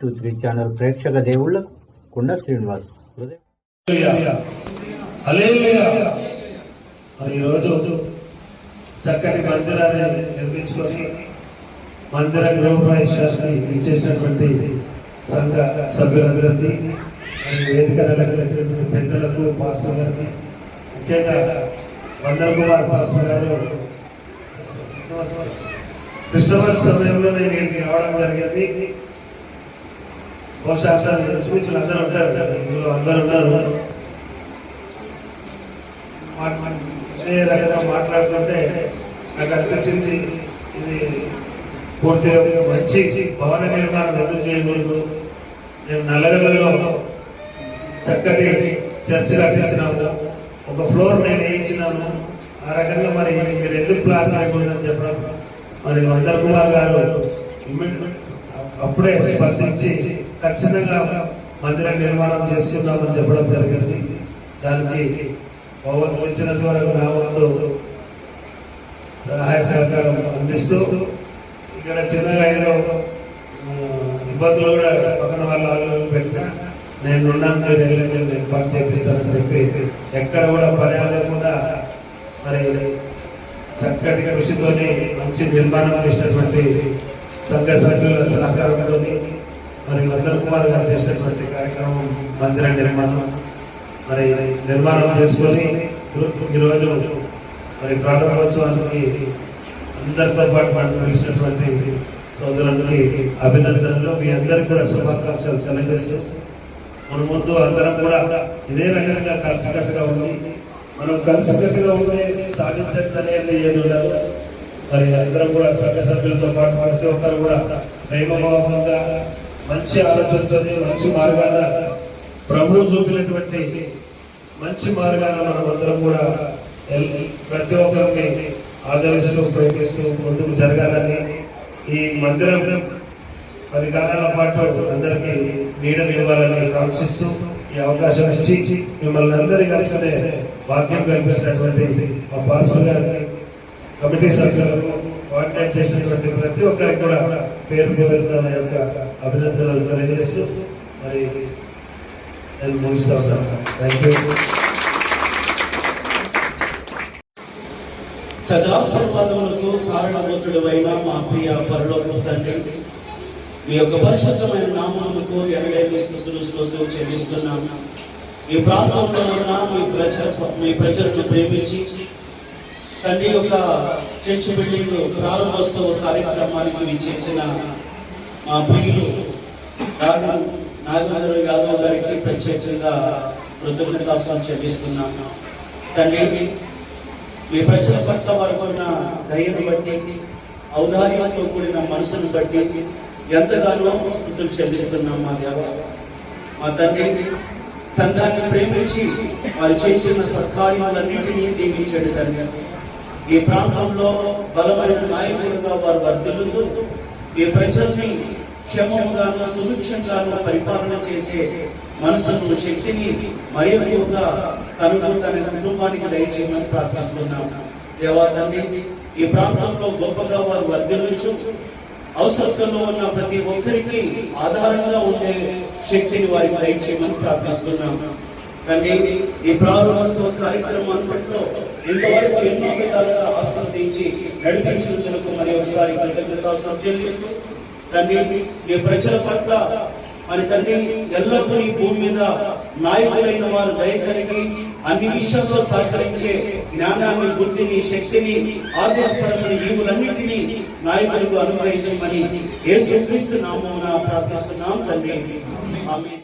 Three channel ప్రేక్షక దేవుళ్ళకు కుండ శ్రీనివాస్ మరి ఈరోజు చక్కటి మందిరాన్ని నిర్మించుకొని మందిర గృహప్రవేశాన్ని ఇచ్చేసినటువంటి సంఘ సభ్యులందరికీ వేదిక అలంకరించినటువంటి పెద్దలకు పాస్టర్ గారికి ముఖ్యంగా వందన కుమార్ పాస్టర్ గారు క్రిస్టమస్ సమయంలో నేను రావడం జరిగింది. బహుశా అందరు ఇంచుమించులు అందరూ ఉంటారు. ఇందులో అందరూ ఉన్నారు. మాట్లాడుతుంటే నాకు అనిపించింది ఇది పూర్తిగా మంచి భవన నిర్మాణం ఎదురు చేయకూడదు? నేను నల్లగల్లలో చక్కటి చర్చ్ కట్టించినాము ఒక ఫ్లోర్ నేను వేయించినాను. ఆ రకంగా మరి మీరు ఎందుకు ప్లాన్ చేయకూడదని చెప్పడం? మరి అందరు కుమార్ గారు ఇమ్మీడియట్ అప్పుడే స్పందించి ఖచ్చితంగా మందిర నిర్మాణం చేసుకుందామని చెప్పడం జరిగింది. దానికి భగవంతుడు ఇచ్చినంత వరకు నా వంతు సహాయ సహకారం అందిస్తూ ఇక్కడ చిన్నగా ఏదో ఇబ్బందులు కూడా పక్కన వాళ్ళ ఆలోచన పెట్టినా నేను ఉన్నాను నేను పని చేపిస్తానని చెప్పి ఎక్కడ కూడా పర్యాలు మరి చక్కటి కృషితోనే మంచి నిర్మాణం చేసినటువంటి సంఘ సభ్యుల సహకారంతో మరి వందన కుమార్ గారు చేసినటువంటి కార్యక్రమం మందిర నిర్మాణం మరి నిర్మాణం చేసుకొని ఈరోజు మరి ప్రారంభోత్సవానికి అందరితో పాటు పనిచేసినటువంటి సోదరులందరికీ అభినందనలు. మీ అందరికీ కూడా శుభాకాంక్షలు తెలియజేస్తూ మన ముందు అందరం కూడా ఇదే రకంగా కలిసికట్టుగా ఉంది మనం కలిసికట్టుగా ఉంటే సాధించచ్చు అనేది ఏది ఉండదు. మరి అందరం కూడా సంఘ సభ్యులతో పాటు ప్రతి ఒక్కరు కూడా ప్రేమభావంగా మంచి ఆలోచనతో మంచి మార్గాన ప్రభువు చూపినటువంటి మంచి మార్గాన మనం అందరం కూడా ప్రతి ఒక్కరికి ఆదరిస్తూ ప్రయత్నిస్తూ ముందుకు జరగాలని ఈ మందిరం పది కాలాల పాటు అందరికీ నీడలు ఇవ్వాలని కాంక్షిస్తూ ఈ అవకాశం ఇచ్చి మిమ్మల్ని అందరి కలిసి భాగ్యం కల్పిస్తున్నటువంటి మా పాస్టర్ గారిని కమిటీ సభ్యులకు కోఆర్డినేట్ చేసినటువంటి ప్రతి ఒక్కరికి కూడా పేరు పేరున నా యొక్క అభినందనలు తెలియజేస్తూ మరి నేను ముగిస్తాను సార్ థ్యాంక్ యూ సదా సంపాదనలకు కారణభూతుడు అయిన మా ప్రియ పరలోక తండ్రి మీ యొక్క పరిశుద్ధమైన నామములకు ఎనలేని స్థుతులు స్తోత్రం చెల్లిస్తున్నాము మీ ప్రాంతంలో ఉన్న మీ ప్రజ మీ ప్రజలను ప్రేమించి తండ్రి యొక్క చర్చ్ బిల్డింగ్ ప్రారంభోత్సవ కార్యక్రమానికి విచ్చేసిన మా ప్రియులు రాను నాగేంద్ర యాదవ్ గారికి ప్రత్యేకంగా కృతజ్ఞతాలు చెల్లిస్తున్నాము తండ్రి మీ ప్రజల పట్ల వరకు ఉన్న దయను బట్టి ఔదార్యంతో కూడిన మనసును బట్టి ఎంతగానో స్థుతులు చెల్లిస్తున్నాం మా దేవ. మా తండ్రి సంఘాన్ని ప్రేమించి వారు చేయించిన సత్కార్యాలన్నింటినీ దీవించండి తండ్రి. ఈ ప్రాంతంలో బలమైన నాయకులుగా వారు వర్ధిల్లుతూ ఈ ప్రజల్ని క్షేమంగాను సుభిక్షంగాను పరిపాలన చేసే మనసును శక్తిని మరి ఎక్కువగా తనకు తన కుటుంబానికి దయచేయమని ప్రార్థిస్తున్నాం. దేవాదండి ఈ ప్రాంతంలో గొప్పగా వారు వర్ధిల్లుచు అవసరంలో ఉన్న ప్రతి ఒక్కరికి ఆధారంగా ఉండే శక్తిని వారికి దయచేయమని ప్రార్థిస్తున్నాం. కానీ ఈ ప్రారంభోత్సవ కార్యక్రమం అంతట్లో ఇంతవరకు ఎన్నో విధాలుగా ఆశ్రయించి నడిపించినందుకు మరి ఒకసారి కృతజ్ఞతలు చెల్లిస్తూ తండ్రి మీ ప్రజల పట్ల మరి తండ్రి ఎల్లప్పుడూ ఈ భూమి మీద నాయకులైన వారు దయ కలిగి అన్ని విషయాల్లో సహకరించే జ్ఞానాన్ని బుద్ధిని శక్తిని ఆధ్యాత్మకమైన ఈవులన్నింటినీ నాయకులకు అనుగ్రహించమని ఏ నామమున ప్రార్థిస్తున్నాం తండ్రి. ఆమె